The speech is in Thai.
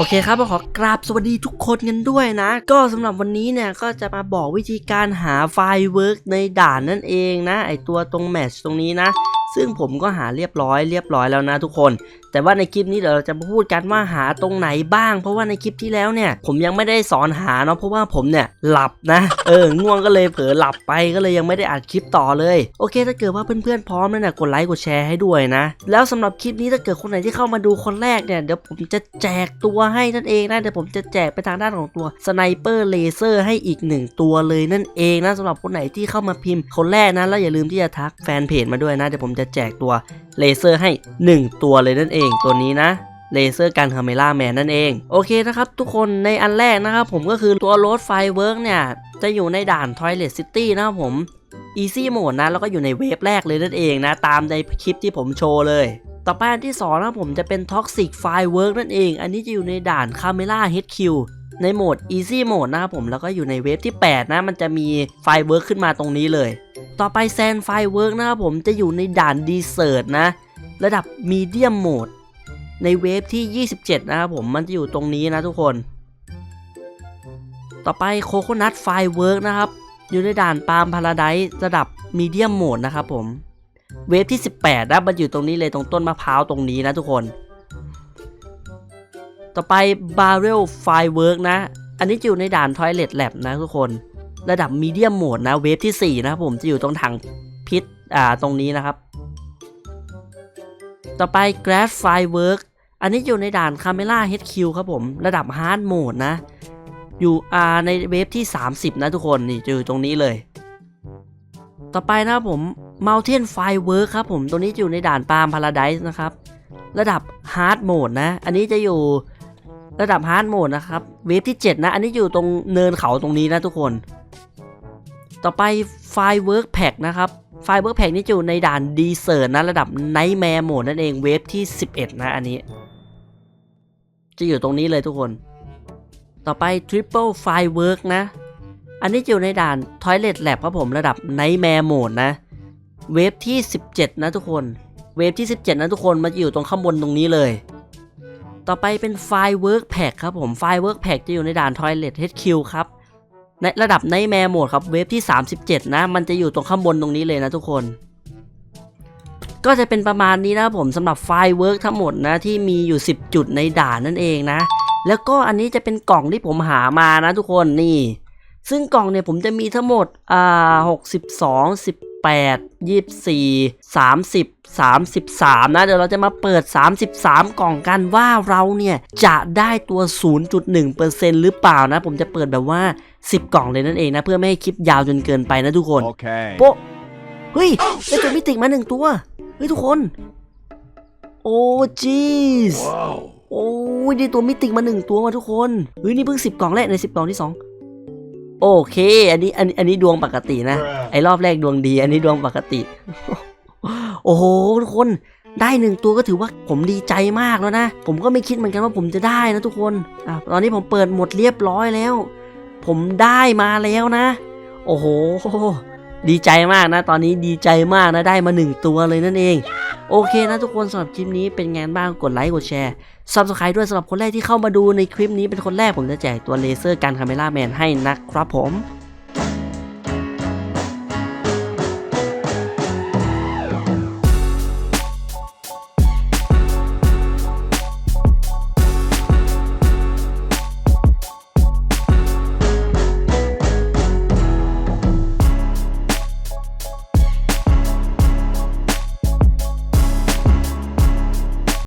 โอเคครับขอกราบสวัสดีทุกคนกันด้วยนะ ก็สำหรับวันนี้เนี่ยก็จะมาบอกวิธีการหาไฟล์เวิร์กในด่านนั่นเองนะ ไอตัวตรงแมชตรงนี้นะ ซึ่งผมก็หาเรียบร้อยเรียบร้อยแล้วนะทุกคน แต่ว่าในคลิปนี้เดี๋ยวเราจะมาพูดกันว่าหาตรงไหนบ้าง เพราะว่าในคลิปที่แล้วเนี่ยผมยังไม่ได้สอนหาเนาะเพราะว่าผมเนี่ยหลับนะเออง่วงก็เลยเผลอหลับไปก็เลยยังไม่ได้อัดคลิปต่อเลยโอเค ถ้าเกิดว่าเพื่อนๆพร้อมแล้วเนี่ยกดไลค์กดแชร์ให้ด้วยนะ แล้วสำหรับคลิปนี้ถ้าเกิดคนไหนที่เข้ามาดูคนแรกเนี่ยเดี๋ยวผมจะแจกตัวให้นั่นเองนะเดี๋ยวผมจะแจกไปทางด้านของตัวสไนเปอร์เลเซอร์ให้อีกหนึ่งตัวเลยนั่นเองนะสำหรับคนไหนที่เข้ามาพิมพ์คนแรกนะแล้วอย่าลืมที่จะทักแฟนเพจมาด้วยนะเดี๋ยวผมจะแจกตัวเลเซอร์ให้ 1 ตัวเลยนั่นเองตัวนี้นะเลเซอร์กันคาเมล่าแมนนั่นเอง โอเคนะครับทุกคนในอันแรกนะครับผมก็คือตัวรถไฟเวิร์กเนี่ย จะอยู่ในด่าน Toilet City นะครับผม Easy Mode นะ แล้วก็อยู่ในเวฟแรกเลยนั่นเองนะ ตามในคลิปที่ผมโชว์เลย ต่อไปอันที่2นะผมจะเป็น Toxic Firework นั่นเอง อันนี้จะอยู่ในด่าน Camera HQ ในโหมด Easy Mode นะครับผมแล้วก็อยู่ในเวฟที่ 8 นะ มันจะมี Firework ขึ้นมาตรงนี้เลย ต่อไป Sand Firework นะครับผมจะอยู่ในด่าน Desert นะ ระดับ Medium Mode ในเวฟที่ 27 นะครับผมมันจะอยู่ตรงนี้นะทุกคน ต่อไปโคโคนัทไฟเวิร์กนะครับ อยู่ในด่านปาล์มพาราไดซ์ระดับมีเดียมโหมดนะครับผม เวฟที่ 18 นะมันอยู่ตรงนี้เลยตรงต้นมะพร้าวตรงนี้นะทุกคน ต่อไปบาร์เรลไฟเวิร์กนะ อันนี้จะอยู่ในด่านทอยเลตแลบนะทุกคน ระดับมีเดียมโหมดนะเวฟที่ 4 นะครับผมจะอยู่ตรงถังพิษอ่าตรงนี้นะครับ ต่อไป Grass Firework อันนี้อยู่ในด่าน Camera HQ ครับผม ระดับ Hard Mode นะ อยู่ในเวฟที่ 30 นะทุกคน นี่จะอยู่ตรงนี้เลย ต่อไปนะครับผม Mountain Firework ครับผม ตัวนี้อยู่ในด่านปาล์ม Paradise นะครับ ระดับ Hard Mode นะ อันนี้จะอยู่ระดับ Hard Mode นะครับ เวฟที่ 7 นะ อันนี้อยู่ตรงเนินเขาตรงนี้นะทุกคน ต่อไป Firework Pack นะครับ ไฟเบิร์แพกนี่อยู่ในด่านดีเซอร์นะระดับไนท์แมร์โหมดนั่นเองเวฟที่ 11 นะอันนี้ จะอยู่ตรงนี้เลยทุกคน ต่อไป Triple Firework นะ อันนี้อยู่ในด่าน Toilet Lab ครับผมระดับไนท์แมร์โหมดนะ เวฟที่ 17 นะทุกคน เวฟที่ 17 นะทุกคนมาอยู่ตรงข้างบนตรงนี้เลย ต่อไปเป็น Firework Pack ครับผม Firework Pack จะอยู่ในด่าน Toilet HQ ครับ ในระดับในแมร์โหมดครับเวฟที่ 37 นะ มันจะอยู่ตรงข้างบนตรงนี้เลยนะทุกคน ก็จะเป็นประมาณนี้นะผมสำหรับไฟล์เวิร์กทั้งหมดนะ ที่มีอยู่ 10 จุดในด่านนั่นเองนะ แล้วก็อันนี้จะเป็นกล่องที่ผมหามานะทุกคนนี่ ซึ่งกล่องเนี่ยผมจะมีทั้งหมดอ่าหกสิบสองสิบ 18 24 30 33 นะ เดี๋ยวเราจะมาเปิด 33 กล่องกันว่าเราเนี่ย จะได้ตัว 0.1%หรือเปล่านะ ผมจะเปิดแบบว่า 10 กล่องเลยนั่นเองนะ เพื่อไม่ให้คลิปยาวจนเกินไปนะทุกคน Okay. โปะเฮ้ยได้ตัวมิติมาหนึ่งตัว เฮ้ยทุกคน โอ้จีส Whoa. โอ้ยได้ตัวมิติมาหนึ่งตัวมาทุกคน เฮ้ยนี่เพิ่งสิบกล่องแรกในสิบกล่องที่สอง โอเค อันนี้อันนี้อันนี้ดวงปกตินะ ไอ้รอบแรกดวงดี อันนี้ดวงปกติ โอ้โหทุกคนได้หนึ่งตัวก็ถือว่าผมดีใจมากแล้วนะ ผมก็ไม่คิดเหมือนกันว่าผมจะได้นะทุกคนอะตอนนี้ผมเปิดหมดเรียบร้อยแล้ว ผมได้มาแล้วนะ โอ้โห ดีใจมากนะ ตอนนี้ดีใจมากนะได้มาหนึ่งตัวเลยนั่นเอง โอเคนะทุกคนสำหรับคลิปนี้เป็นไงบ้างกดไลค์กดแชร์ซับสไครต์ด้วยสำหรับคนแรกที่เข้ามาดูในคลิปนี้เป็นคนแรกผมจะแจกตัวเลเซอร์การคาเมล่าแมนให้นะครับผม